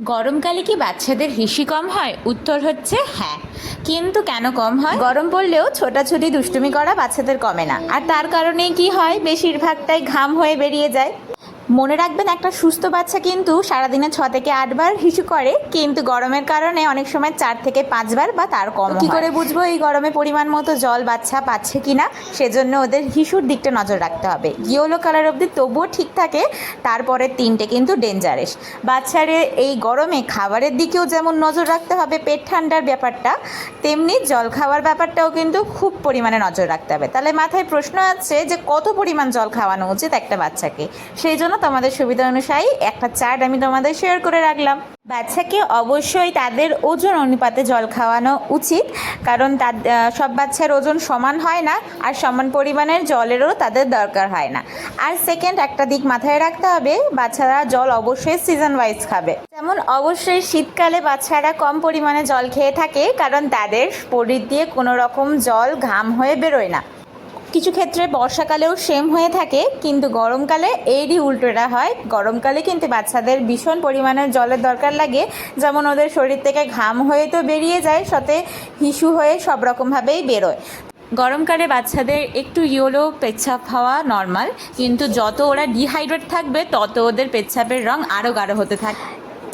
গরমকালে কি বাচ্চাদের হিসি কম হয়? উত্তর হচ্ছে হ্যাঁ। কিন্তু কেন কম হয়? গরম পড়লেও ছোটাছুটি দুষ্টুমি করা বাচ্চাদের কমে না। আর তার কারণেই কি হয়? বেশিরভাগটাই ঘাম হয়ে বেরিয়ে যায়। মনে রাখবেন একটা সুস্থ বাচ্চা কিন্তু সারাদিনে ছ থেকে আটবার হিসু করে কিন্তু গরমের কারণে অনেক সময় চার থেকে পাঁচবার বা তার কম কি করে বুঝব এই গরমে পরিমাণ মতো জল বাচ্চা পাচ্ছে কিনা? সেজন্য ওদের হিসুর দিকটা নজর রাখতে হবে। ইয়েলো কালার অবধি তবুও ঠিক থাকে তারপরে তিনটে কিন্তু ডেঞ্জারেস বাচ্চারে এই গরমে খাবারের দিকেও যেমন নজর রাখতে হবে পেট ঠান্ডার ব্যাপারটা তেমনি জল খাওয়ার ব্যাপারটাও কিন্তু খুব পরিমাণে নজর রাখতে হবে। তাহলে মাথায় প্রশ্ন আছে যে কত পরিমাণ জল খাওয়ানো উচিত একটা বাচ্চাকে? সেই জন্য তোমাদের সুবিধা অনুযায়ী একটা চার্ট আমি তোমাদের শেয়ার করে রাখলাম। বাচ্চাকে অবশ্যই তাদের ওজন অনুপাতে জল খাওয়ানো উচিত, কারণ সব বাচ্চার ওজন সমান হয় না, আর সমান পরিমাণের জলেরও তাদের দরকার হয় না। আর সেকেন্ড একটা দিক মাথায় রাখতে হবে, বাচ্চারা জল অবশ্যই সিজন ওয়াইজ খাবে। যেমন অবশ্যই শীতকালে বাচ্চারা কম পরিমাণে জল খেয়ে থাকে, কারণ তাদের শরীর দিয়ে কোনো রকম জল ঘাম হয়ে বেরোয় না। কিছু ক্ষেত্রে বর্ষাকালেও সেম হয়ে থাকে, কিন্তু গরমকালে এরই উল্টোটা হয়। গরমকালে কিন্তু বাচ্চাদের ভীষণ পরিমাণে জলের দরকার লাগে, যেমন ওদের শরীর থেকে ঘাম হয়ে তো বেরিয়ে যায়, সাথে হিসু হয়ে সব রকমভাবেই বেরোয়। গরমকালে বাচ্চাদের একটু ইয়েলো পেচ্ছাপ হওয়া নর্মাল কিন্তু যত ওরা ডিহাইড্রেট থাকবে, তত ওদের পেচ্ছাপের রং আরও গাঢ় হতে থাকে।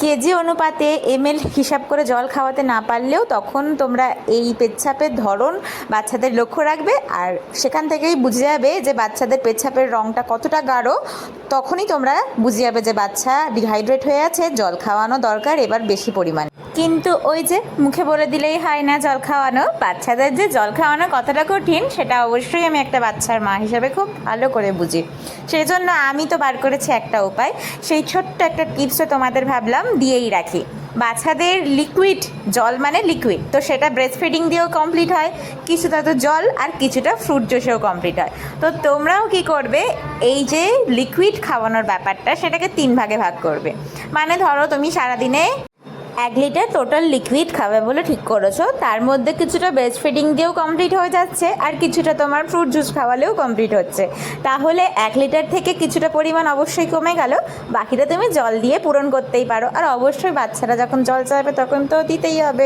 কেজি অনুপাতে এমএল হিসাব করে জল খাওয়াতে না পারলেও তখন তোমরা এই পেচ্ছাপের ধরন বাচ্চাদের লক্ষ্য রাখবে আর সেখান থেকেই বুঝে যাবে যে বাচ্চাদের পেচ্ছাপের রঙটা কতটা গাঢ়, তখনই তোমরা বুঝে যাবে যে বাচ্চা ডিহাইড্রেট হয়ে আছে, জল খাওয়ানো দরকার, এবার বেশি পরিমাণে। কিন্তু ওই যে মুখে বলে দিলেই হয় না জল খাওয়ানো, বাচ্চাদের যে জল খাওয়ানো কতটা কঠিন সেটা অবশ্যই আমি একটা বাচ্চার মা হিসেবে খুব ভালো করে বুঝি। সেই জন্য আমি তো বার করেছি একটা উপায়, সেই ছোট্ট একটা টিপসও তোমাদের ভাবলাম দিয়েই রাখি। বাচ্চাদের লিকুইড জল মানে লিকুইড তো সেটা ব্রেস্ট ফিডিং দিয়েও কমপ্লিট হয়, কিছুটা তো জল আর কিছুটা ফ্রুট জুসেও কমপ্লিট হয়। তো তোমরাও কি করবে, এই যে লিকুইড খাওয়ানোর ব্যাপারটা সেটাকে তিন ভাগে ভাগ করবে। মানে ধরো তুমি সারাদিনে এক লিটার টোটাল লিকুইড খাবে বলে ঠিক করেছ। তার মধ্যে কিছুটা বেস্ট ফিডিং দিয়েও কমপ্লিট হয়ে যাচ্ছে, আর কিছুটা তোমার ফ্রুট জুস খাওয়ালেও কমপ্লিট হচ্ছে। তাহলে এক লিটার থেকে কিছুটা পরিমাণ অবশ্যই কমে গেল, বাকিটা তুমি জল দিয়ে পূরণ করতেই পারো। আর অবশ্যই বাচ্চারা যখন জল চাইবে তখন তো দিতেই হবে।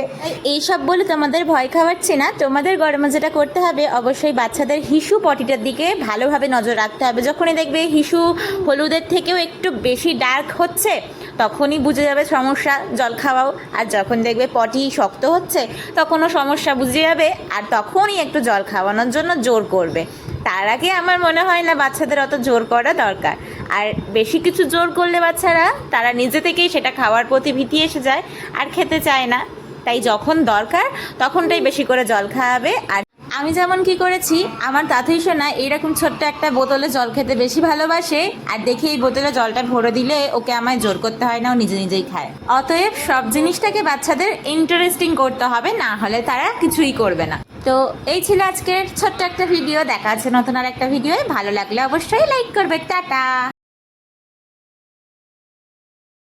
এইসব বলে তোমাদের ভয় খাওয়াচ্ছি না, তোমাদের গরমে যেটা করতে হবে, অবশ্যই বাচ্চাদের হিসু পটিটার দিকে ভালোভাবে নজর রাখতে হবে। যখনই দেখবে হিসু হলুদের থেকেও একটু বেশি ডার্ক হচ্ছে, তখনই বুঝে যাবে সমস্যা, জল খাওয়াও। আর যখন দেখবে পটি শক্ত হচ্ছে, তখনও সমস্যা বুঝে যাবে আর তখনই একটু জল খাওয়ানোর জন্য জোর করবে। তার আগে আমার মনে হয় না বাচ্চাদের অত জোর করা দরকার। আর বেশি কিছু জোর করলে বাচ্চারা, তারা নিজে থেকেই সেটা খাওয়ার প্রতি ভীতি এসে যায় আর খেতে চায় না। তাই যখন দরকার, তখনটাই বেশি করে জল খাওয়াবে আর আমি যেমন কি করেছি, আমার দাতুই সোনা এইরকম ছোট্ট একটা বোতলে জল খেতে বেশি ভালোবাসে, আর দেখি এই বোতলে জলটা ভরে দিলে ওকে আমায় জোর করতে হয় না, ও নিজে নিজেই খায়। অতএব সব জিনিসটাকে বাচ্চাদের ইন্টারেস্টিং করতে হবে, না হলে তারা কিছুই করবে না। তো এই ছিল আজকের ছোট্ট একটা ভিডিও দেখা আছে নতুন আর একটা ভিডিও ভালো লাগলে অবশ্যই লাইক করবে। টাটা!